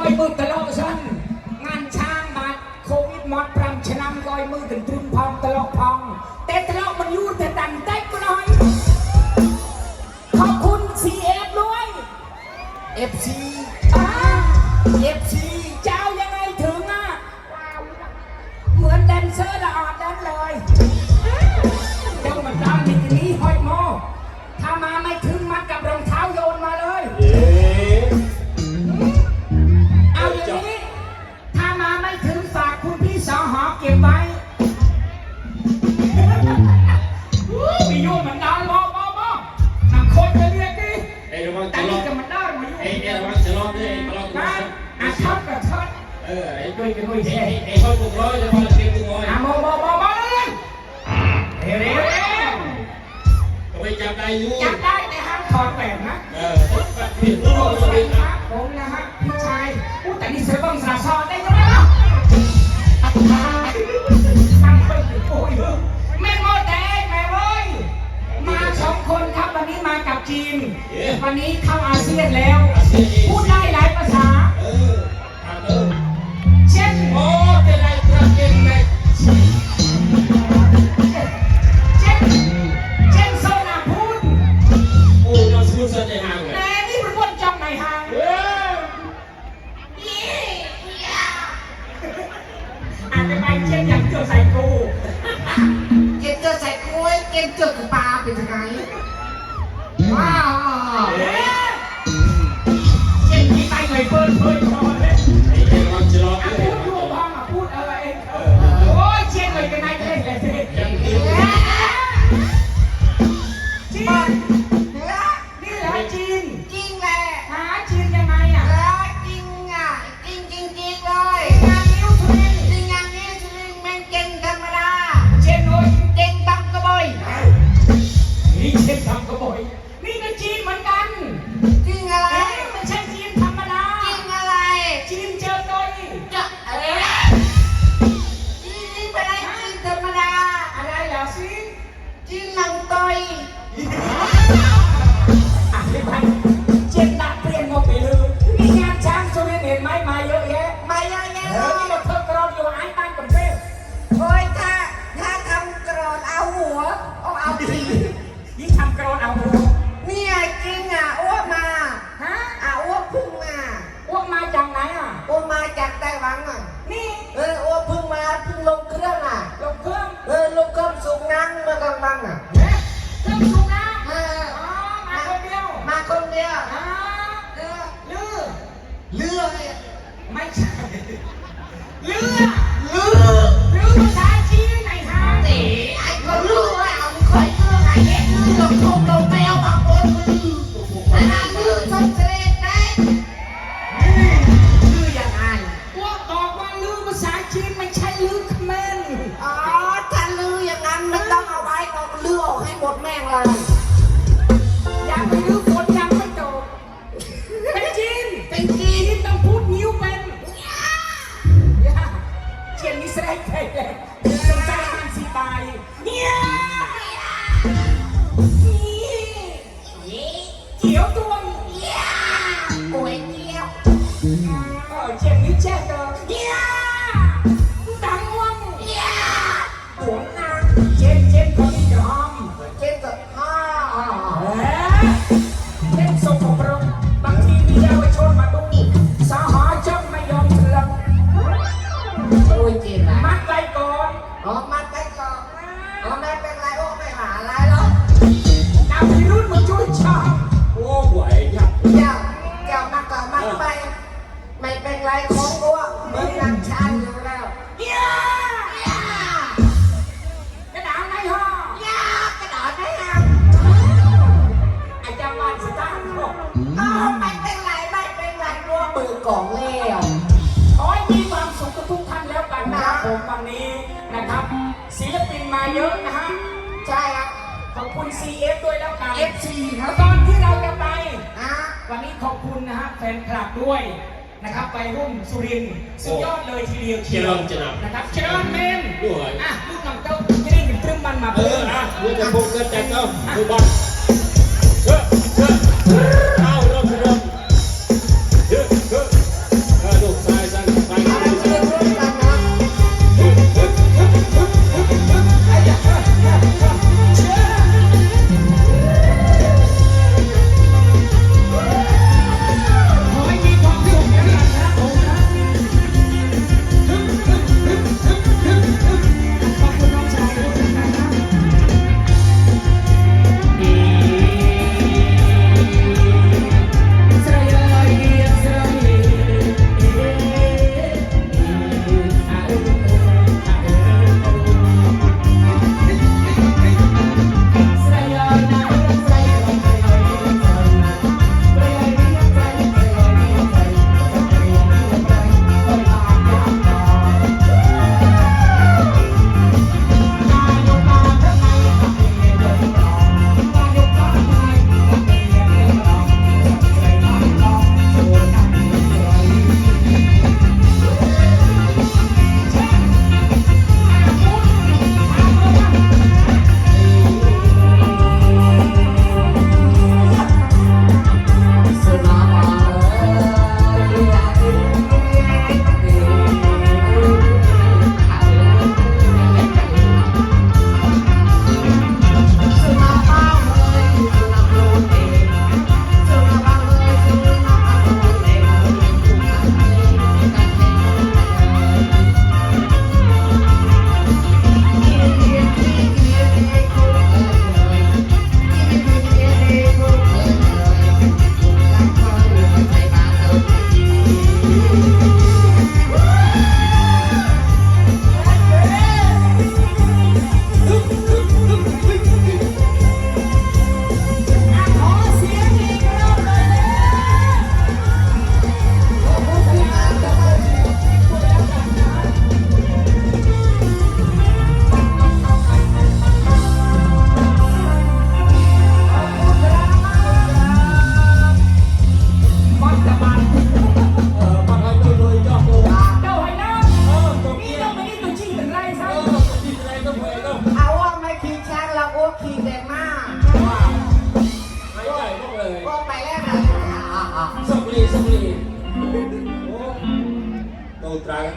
ก้อยมือตลอดสั้นงานช้างบาโควิดหมดปรำชะนำลอยมือถึงตรึ ไอ้เสียไอ้ไอ้ห้อกุ้งร้อยจะมาเก็บกุ้งร้อยอะโมโมโมโมเลยเร็วเร็วเร็วก็ไปจับได้อยู่จับได้ในห้างถอดแหวนนะเออผิดตัวสวัสผิดครับผมนะฮะพี่ชายอู้แต่นี่เสือต้องสาซอนได้ยังไงล่ะทำไปโอ้ยแม่โมแดงแม่เว้ยมาสองคนครับวันนี้มากับจีน วันนี้เข้าอาเซียนแล้วพูดได้ ล้เจอกปลาเป็นยังไงว้าวเอ๊ะเช่นนี้ไหลยเปิดเผยพอเลย ไม่ใช่เรือเรือเรือภาษาจีนไหนฮะตีไอ้คนรู้ว่าเอาคอยเรือไอ้เอ็งเรือคงลงแมวบางคนแต่นั่นเรือชนเสด็จได้เรือยังไงอ้วกบอกว่าลือภาษาจีนไม่ใช่ลือเขมรอ๋อถ้าลืออย่างนั้นไม่ต้องเอาไว้ก็ลือออกให้หมดแม่งเลย อเชียนนิแจ๊กเยี่ยดังวังเนี่ยหวงนางเจนเจนคนยอมเจ็บกับพ่อเอ๊ะเล่นสกปรกบางทีมีเยาวชนมาดูสหาจ้องไม่ยอมเถื่อนโอ้ยเจ็บอะมัดไว้ก่อนออกมาไปก่อนออกมาเป็นไรโอ้ไม่หาอะไรหรอกดาวพิรุธมาช่วยชาติโอ้ไหวยับเจ้ อกอ้าวไม่เป็นไรไม่เป็นไรรัวมือกล่องแล้วขอให้มีความสุขทุกท่านแล้วกันนะครับผมวันนี้นะครับศิลปินมาเยอะนะฮะใช่ครับขอบคุณ CF ด้วยแล้วกัน FC ครับตอนที่เราจะไปอะวันนี้ขอบคุณนะฮะแฟนคลับด้วยนะครับไปรุ่นสุรินทร์สุดยอดเลยทีเดียวเชียร์ลองจะนนะครับเชิญเมนำด้วยอะลูกน้องเจ้าจะได้เห็นตรึมมันมาเอเพิ่อมอะลูกจะพุ่งก็จัดเอาดูบอล สมีโอ้ต้องตรากัน